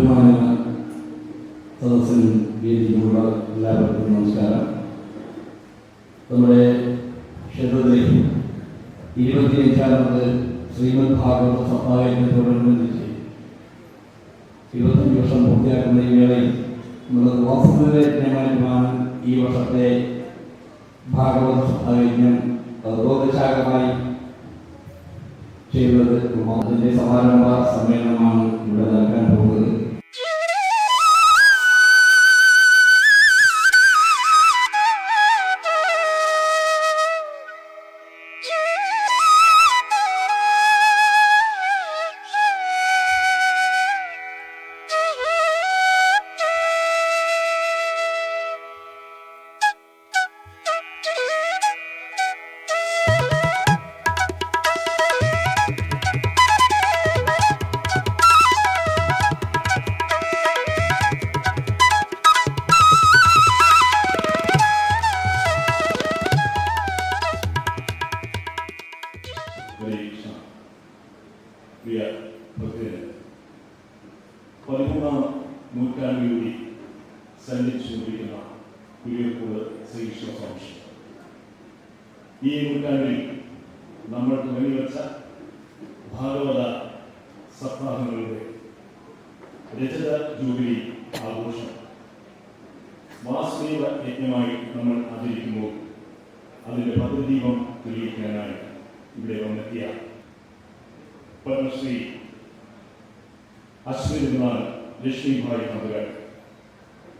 ലഭ്യമാണെന്ന് സദസ്സിൽ വേദിയിലുള്ള എല്ലാവർക്കും നമസ്കാരം. നമ്മുടെ ക്ഷേത്രത്തിലെ ഇരുപത്തിയഞ്ചാമത് ശ്രീമദ് ഭാഗവത സഭായത്തോടനുബന്ധിച്ച് ഇരുപത്തഞ്ച് വർഷം പൂർത്തിയാക്കുന്ന ഈ വേളയിൽ നമ്മുടെ വാസ്തുവിജ്ഞാനമാണ് ഈ വർഷത്തെ ഭാഗവത സഭായജ്ഞം തത്വോദശാഖമായി ചെയ്യുന്നത് അതിന്റെ സമാരംഭ സമ്മേളനമാണ് ഇവിടെ നൽകാൻ പോകുന്നത്. കുരിയക്കോട് ശ്രീകൃഷ്ണ സ്വാമി ഈ നൂറ്റാണ്ടിൽ നമ്മൾ തുടങ്ങിവെച്ച ഭാഗവത സപ്താഹങ്ങളുടെ രചന ജൂബിലി ആഘോഷം. വാസുദേവ യജ്ഞമായി നമ്മൾ ആചരിക്കുമ്പോൾ അതിന്റെ ഭദ്രദീപം തെളിയിക്കാനായി ഇവിടെ വന്നെത്തിയ പത്മശ്രീ അശ്വതിനാൾ ലക്ഷ്മിഭായ് നഗർ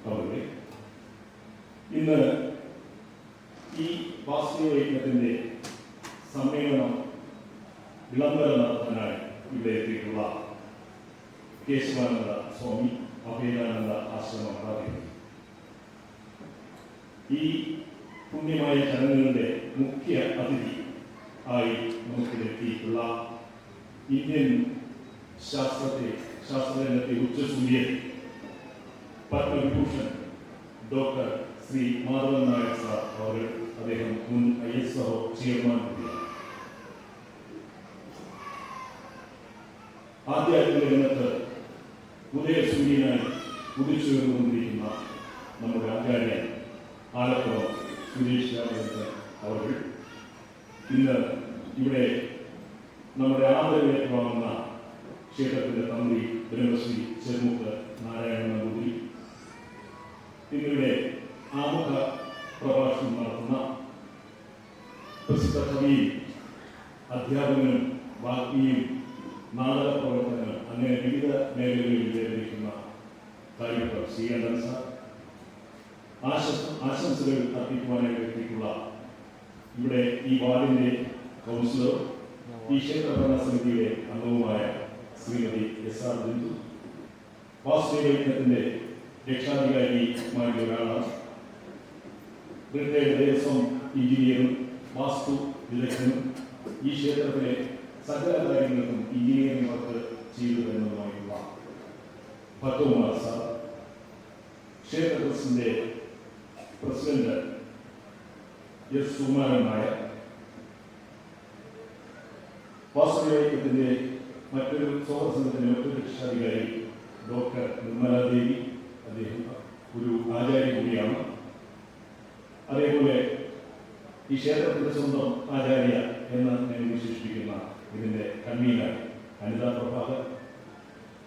അവരുടെ ഇന്ന് ഈ വാസ്തവ യജ്ഞത്തിന്റെ സമ്മേളനം വിളംബരം നടത്താനായി ഇവിടെ എത്തിയിട്ടുള്ള കേശവാനന്ദ സ്വാമി അഭേദാനന്ദ ആശ്രമം പ്രാപിക്കുന്നു ഈ പുണ്യമായ ചടങ്ങുകളുടെ മുഖ്യ അതിഥി ആയി നമുക്കിലെത്തിയിട്ടുള്ള ഇന്ത്യൻ ശാസ്ത്രത്തെ ശാസ്ത്രരംഗത്തെ ഉച്ചസൂര്യൻ പത്മവിഭൂഷൺ ഡോക്ടർ ശ്രീ മാധവൻ നായർ സാർ അവർ അദ്ദേഹം മുൻ ഐ എസ് ഒ ചെയർമാൻ കൂടിയാണ്. ആധ്യാത്മിക രംഗത്ത് ഉദയസൂര്യനായി ഉദിച്ചുയർന്നുകൊണ്ടിരിക്കുന്ന നമ്മുടെ ആചാര്യൻ ആലപ്പുറം സുരേഷ് രാമചന്ദ്രൻ അവർ ഇന്ന് ഇവിടെ നമ്മുടെ ആദരവേറ്റുവാങ്ങുന്ന ക്ഷേത്രത്തിന്റെ തന്ത്രി ബ്രഹ്മശ്രീ ചെറുമുക്ക് നാരായണ നമ്പൂതിരി ഇന്നിവിടെ ആമുഖ പ്രഭാഷണം നടത്തുന്ന പ്രസിദ്ധ കവിയും അധ്യാപകനും വാഗ്മിയും നാടക പ്രവർത്തകനും അങ്ങനെ വിവിധ മേഖലകളിൽ വിചാരിക്കുന്ന കാര്യങ്ങൾ ശ്രീ എൻ സാർ ആശംസ ആശംസകൾ അർപ്പിക്കുവാനായി എത്തിയിട്ടുള്ള ഇവിടെ ഈ വാർഡിന്റെ കൗൺസിലർ ഈ ക്ഷേത്ര സമിതിയുടെ അംഗവുമായ ശ്രീമതി എസ് ആർ ബിന്ദു. വാസുദേവ യജ്ഞത്തിന്റെ രക്ഷാധികാരിമാരിൽ ഒരാളാണ് റിട്ടയർഡ് ദേവസ്വം എഞ്ചിനീയറും വാസ്തു വിദഗ്ധനും ഈ ക്ഷേത്രത്തിലെ സകല കാര്യങ്ങൾക്കും എഞ്ചിനീയറിംഗ് വർക്ക് ചെയ്തു വരുന്നതുമായിട്ടുള്ള ഭക്തകുമാർ സാർ. ക്ഷേത്ര ട്രസ്റ്റിന്റെ പ്രസിഡന്റ് എസ് സുകുമാരൻ നായർ വാസ്തുവിദ്യത്തിന്റെ മറ്റൊരു സൗഹൃദത്തിന്റെ മറ്റൊരു രക്ഷാധികാരി ഡോക്ടർ നിർമ്മലാദേവി അദ്ദേഹം ഒരു ആചാര്യ കൂടിയാണ്. അതേപോലെ ഈ ക്ഷേത്രത്തിന്റെ സ്വന്തം ആചാര്യ എന്ന് ഞാൻ വിശേഷിപ്പിക്കുന്ന ഇതിന്റെ കൺവീനർ അനിത പ്രഭാകർ.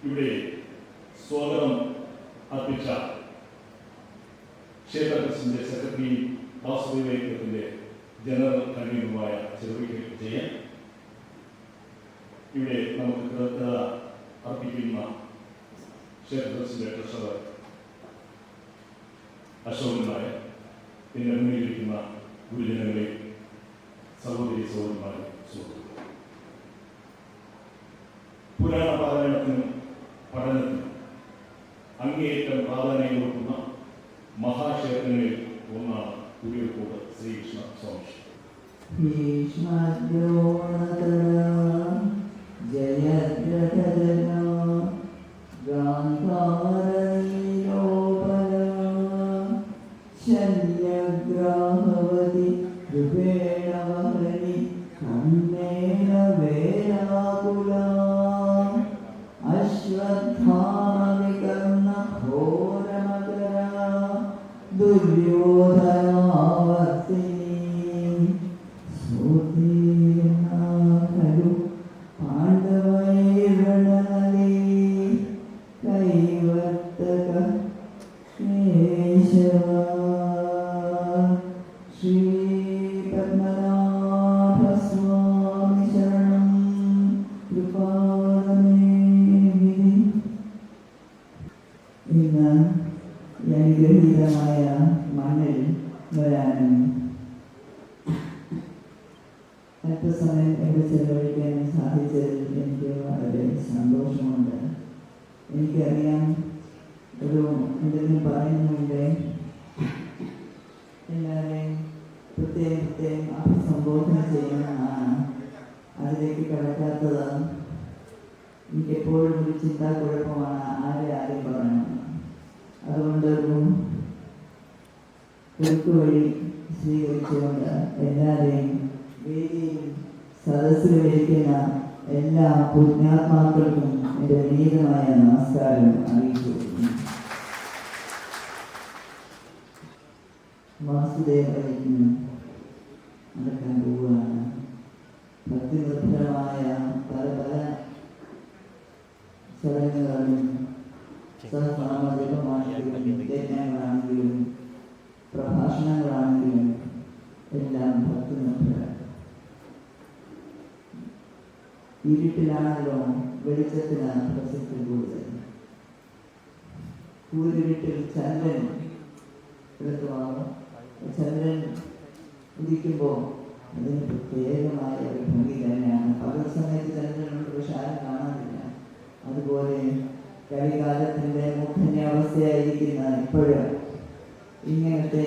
ഇവിടെ സ്വാഗതം അർപ്പിച്ച ക്ഷേത്ര ട്രസ്റ്റിന്റെ സെക്രട്ടറി വാസുദേവത്തിന്റെ ജനറൽ കൺവീനറുമായ ചെറുവിക്കൽ വിജയൻ. ഇവിടെ നമുക്ക് കൃതജ്ഞത അർപ്പിക്കുന്ന ക്ഷേത്ര ട്രസ്റ്റിന്റെ ട്രഷറർ അശോകൻ മുന്നിലിരിക്കുന്ന ഗുരുജനങ്ങളെ സഹോദരി സഹോദരന്മാരെ സുഹൃത്തുക്കളെ. പുരാണ പാരായണത്തിനും പഠനത്തിനും അങ്ങേയറ്റം പ്രാധാന്യം കൊടുക്കുന്ന മഹാക്ഷേത്രങ്ങളിൽ ഒന്നാണ് കുടിയക്കോട് ശ്രീകൃഷ്ണ സ്വാമി അനുഗ്രഹീതമായ മണ്ണിൽ വരാനും അല്പസമയം ഇവിടെ ചെലവഴിക്കാൻ സാധിച്ചതിൽ എനിക്ക് വളരെ സന്തോഷമുണ്ട് എനിക്കറിയാം ഒരു എന്തെങ്കിലും പറയുന്നുണ്ട്? എല്ലാവരെയും പ്രത്യേകം പ്രത്യേകം അഭിസംബോധന ചെയ്യണമെന്നാണ് അതിലേക്ക് കടക്കാത്തത് എനിക്കെപ്പോഴും ഒരു ചിന്താ കുഴപ്പമാണ് ആരെ ആരും പറയണം. അതുകൊണ്ട് ഒരു കുറുക്ക് വഴി സ്വീകരിച്ചുകൊണ്ട് എല്ലാവരെയും വേദിയിൽ സദസ്സിൽ ഇരിക്കുന്ന എല്ലാ പുണ്യാത്മാക്കൾക്കും എന്റെ വിനീതമായ നമസ്കാരം അറിയിച്ചു വാസുദേവന് നടക്കാൻ പോവുകയാണ് ഭക്തിനിർഭരമായ പല പല ചടങ്ങുകളും യജ്ഞങ്ങളാണെങ്കിലും പ്രഭാഷണങ്ങളാണെങ്കിലും എല്ലാം ഭക്തിനിർഭരം. ഇരുട്ടിലാണല്ലോ വെളിച്ചത്തിന് പ്രസക്തി കൂടുതൽ. കൂരിരുട്ടിൽ ചന്ദ്രൻ എടുത്തുമാകും ചന്ദ്രൻ ഉദിക്കുമ്പോൾ അതിന് പ്രത്യേകമായ ഒരു ഭംഗി തന്നെയാണ്. പകൽ സമയത്ത് ചന്ദ്രനുണ്ട് പക്ഷെ ആരും കാണാറില്ല. അതുപോലെ കളികാലത്തിന്റെ മുഖന്റെ അവസ്ഥയായിരിക്കുന്ന ഇപ്പോഴും ഇങ്ങനത്തെ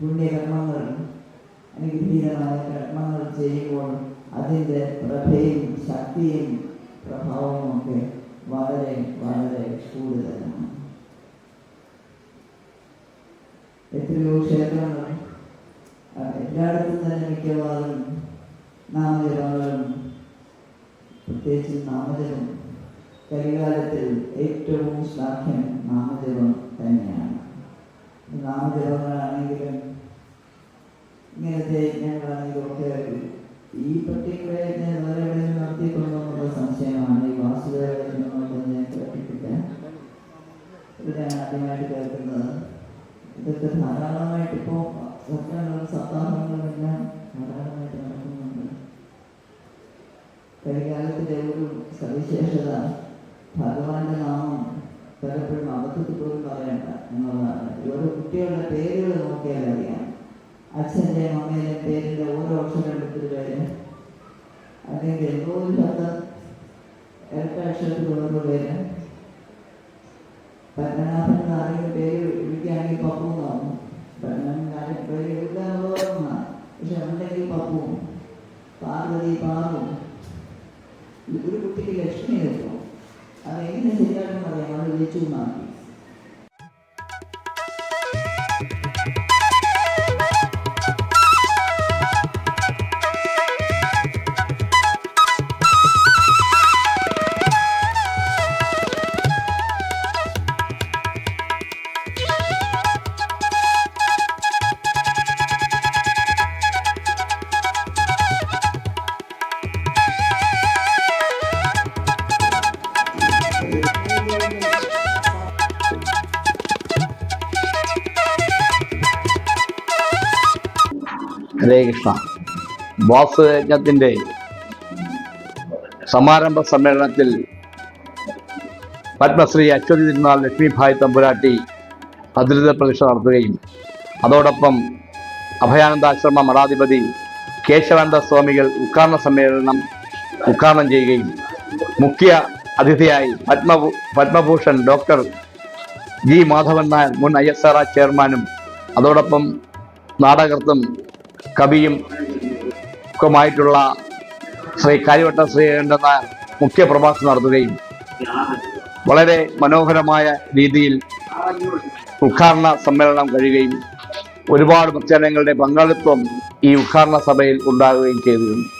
പുണ്യകർമ്മങ്ങൾ അനുഗ്രഹീതമായ കർമ്മങ്ങൾ ചെയ്യുമ്പോൾ അതിന്റെ പ്രഭയും ശക്തിയും പ്രഭാവവും ഒക്കെ വളരെ വളരെ കൂടുതലാണ്. എത്രയോ ക്ഷേത്രങ്ങൾ എല്ലായിടത്തും തന്നെ മിക്കവാറും നാമജപങ്ങളും പ്രത്യേകിച്ച് നാമജപം. കരികാലത്തിൽ ഏറ്റവും ശ്ലാഘ്യം നാമജപം തന്നെയാണ്. നാമജപങ്ങളാണെങ്കിലും ഇങ്ങനത്തെ യജ്ഞങ്ങളാണെങ്കിലും ഒക്കെ ഈ പർട്ടിക്കുലർ യജ്ഞം വേറെ എവിടെയും നടത്തിയിട്ടുണ്ടോന്നുള്ള സംശയമാണ്. ഈ വാസുദേവ യജ്ഞങ്ങളൊന്നും ഞാൻ പ്രകടിപ്പിക്കാൻ ഇത് ഞാൻ ആദ്യമായിട്ട് കേൾക്കുന്നത്. ഇതൊക്കെ ധാരാളമായിട്ട് ഇപ്പോൾ സത്യങ്ങളും സപ്താഹങ്ങളുമെല്ലാം ധാരാളമായിട്ട് നടക്കുന്നുണ്ട്. കൈകാലത്തിലെ ഒരു സവിശേഷത ഭഗവാന്റെ നാമം പലപ്പോഴും അബദ്ധത്തിൽ പോലും പറയണ്ട എന്നുള്ളതാണ്. ഓരോ കുട്ടികളുടെ പേരുകൾ നോക്കിയാൽ അറിയാം. അച്ഛന്റെ അമ്മേന്റെ പേരിന്റെ ഓരോ അക്ഷരം എടുത്തിട്ട് പേര് അല്ലെങ്കിൽ എന്തോ ഇല്ലാത്ത ഇരട്ട അക്ഷരത്തിൽ പേര് പേര് പപ്പു എന്നാവും പത്മനാഭൻ പേര് വിളിക്കാനുള്ളതാണ് പക്ഷെ ഉണ്ടെങ്കിൽ പപ്പുവും പാർവതി പാറും. ഒരു കുട്ടിക്ക് ലക്ഷ്മി കിട്ടും. അത് എങ്ങനെ ശരിയാണെന്ന് അറിയാം. അത് വിളിച്ചു മാറ്റി ഹരേ കൃഷ്ണ വാസുയജ്ഞത്തിന്റെ സമാരംഭ സമ്മേളനത്തിൽ പത്മശ്രീ അശ്വതി തിരുനാൾ ലക്ഷ്മിഭായ് തമ്പുരാട്ടി ഭദ്രത പ്രതിഷ്ഠ നടത്തുകയും അതോടൊപ്പം അഭയാനന്ദാശ്രമ മഠാധിപതി കേശവാനന്ദ സ്വാമികൾ ഉദ്ഘാടന സമ്മേളനം ഉദ്ഘാടനം ചെയ്യുകയും മുഖ്യ അതിഥിയായി പത്മ പത്മഭൂഷൺ ഡോക്ടർ ജി മാധവൻ നായർ മുൻ ഐ എസ് ആർ ചെയർമാനും അതോടൊപ്പം നാടകർത്തും കവിയും ഒക്കെമായിട്ടുള്ള ശ്രീ കാര്യവട്ട ശ്രീകണ്ഠൻ മുഖ്യ പ്രഭാഷണം നടത്തുകയും വളരെ മനോഹരമായ രീതിയിൽ ഉദ്ഘാടന സമ്മേളനം കഴിയുകയും ഒരുപാട് ഭക്തജനങ്ങളുടെ പങ്കാളിത്വം ഈ ഉദ്ഘാടന സഭയിൽ ഉണ്ടാകുകയും ചെയ്തിരുന്നു.